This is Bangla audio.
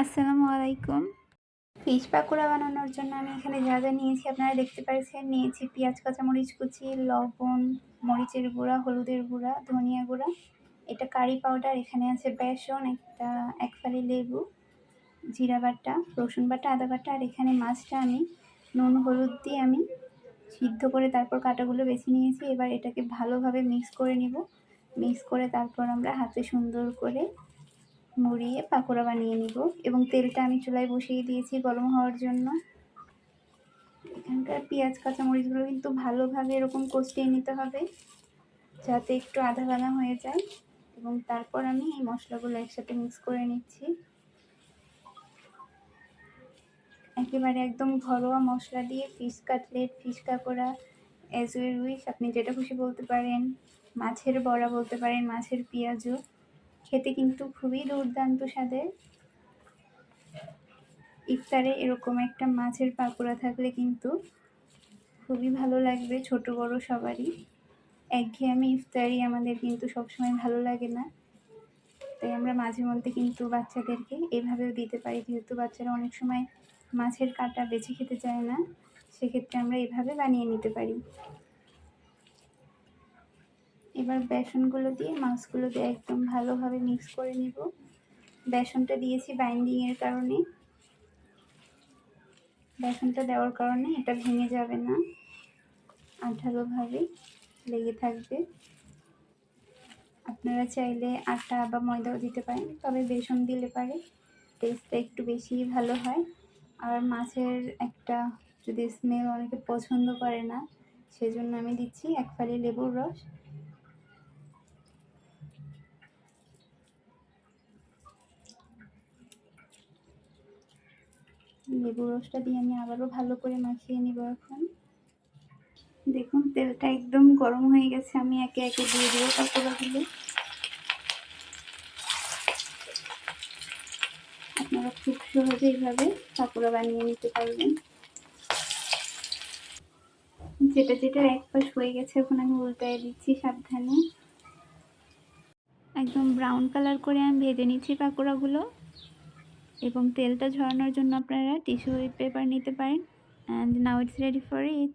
আসসালামু আলাইকুম। ফিশ পাকোড়া বানানোর জন্য আমি এখানে যা যা নিয়েছি আপনারা দেখতে পাচ্ছেন নিয়েছি পেঁয়াজ, কাঁচামরিচ কুচি, লবণ, মরিচের গুঁড়া, হলুদের গুঁড়া, ধনিয়া গুঁড়া। এটা কারি পাউডার, এখানে আছে বেসন, একটা এক ফালি লেবু, জিরা বাটা, রসুন বাটা, আদা বাটা, আর এখানে মাছটা আমি নুন, হলুদ দিয়ে আমি সিদ্ধ করে তারপর কাটাগুলো বেছে নিয়েছি। এবার এটাকে ভালোভাবে মিক্স করে নিব। মিক্স করে তারপর আমরা হাতে সুন্দর করে মুড়িয়ে পাকোড়া বানিয়ে নিব এবং তেলটা আমি চুলায় বসিয়ে দিয়েছি গরম হওয়ার জন্য। এখানকার পেঁয়াজ, কাঁচামরিচগুলো কিন্তু ভালোভাবে এরকম কষিয়ে নিতে হবে যাতে একটু আধা ভাঙা হয়ে যায় এবং তারপর আমি এই মশলাগুলো একসাথে মিক্স করে নিচ্ছি। একেবারে একদম ঘরোয়া মশলা দিয়ে ফিশ কাটলেট ফিশ কাঁকড়া ওয়েল উইশ আপনি যেটা খুশি বলতে পারেন। মাছের বড়া বলতে পারেন, মাছের পেঁয়াজও। খেতে কিন্তু খুবই দুর্দান্ত স্বাদের। ইফতারে এরকম একটা মাছের পাকোড়া থাকলে কিন্তু খুবই ভালো লাগবে, ছোট বড় সবারই। একঘেয়েমি ইফতারি আমাদের কিন্তু সবসময় ভালো লাগে না। তাই আমরা মাঝে মধ্যে কিন্তু বাচ্চাদেরকে এভাবেও দিতে পারি, যেহেতু বাচ্চারা অনেক সময় মাছের কাঁটা বেছে খেতে চায় না, সেক্ষেত্রে আমরা এভাবে বানিয়ে নিতে পারি। এবার বেসনগুলো দিয়ে, মাছগুলো দিয়ে একদম ভালোভাবে মিক্স করে নিব। বেসনটা দিয়েছি বাইন্ডিংয়ের কারণে। বেসনটা দেওয়ার কারণে এটা ভেঙে যাবে না। আঠালোভাবে লেগে থাকবে। আপনারা চাইলে আটা বা ময়দাও দিতে পারেন, তবে বেসন দিলে পারে। টেস্টটা একটু বেশি ভালো হয়। আর মাছের একটা যদি স্মেল অনেকে পছন্দ করে না, সেজন্য আমি দিচ্ছি এক ফালি লেবুর রস। লেবু রসটা দিয়ে আমি আবারও ভালো করে মাখিয়ে নিব এখন। দেখুন, তেলটা একদম গরম হয়ে গেছে, আমি একে একে দিয়ে দেবো পাকোড়াগুলো আপনারা খুব সহজে এইভাবে পাকোড়া বানিয়ে নিতে পারবেন। যেটা যেটা এক পাশ হয়ে গেছে, এখন আমি উল্টায় দিচ্ছি সাবধানে। একদম ব্রাউন কালার করে আমি ভেজে নিচ্ছি পাকোড়াগুলো এবং তেলটা ঝরানোর জন্য আপনারা টিস্যু পেপার নিতে পারেন and now it's ready for eat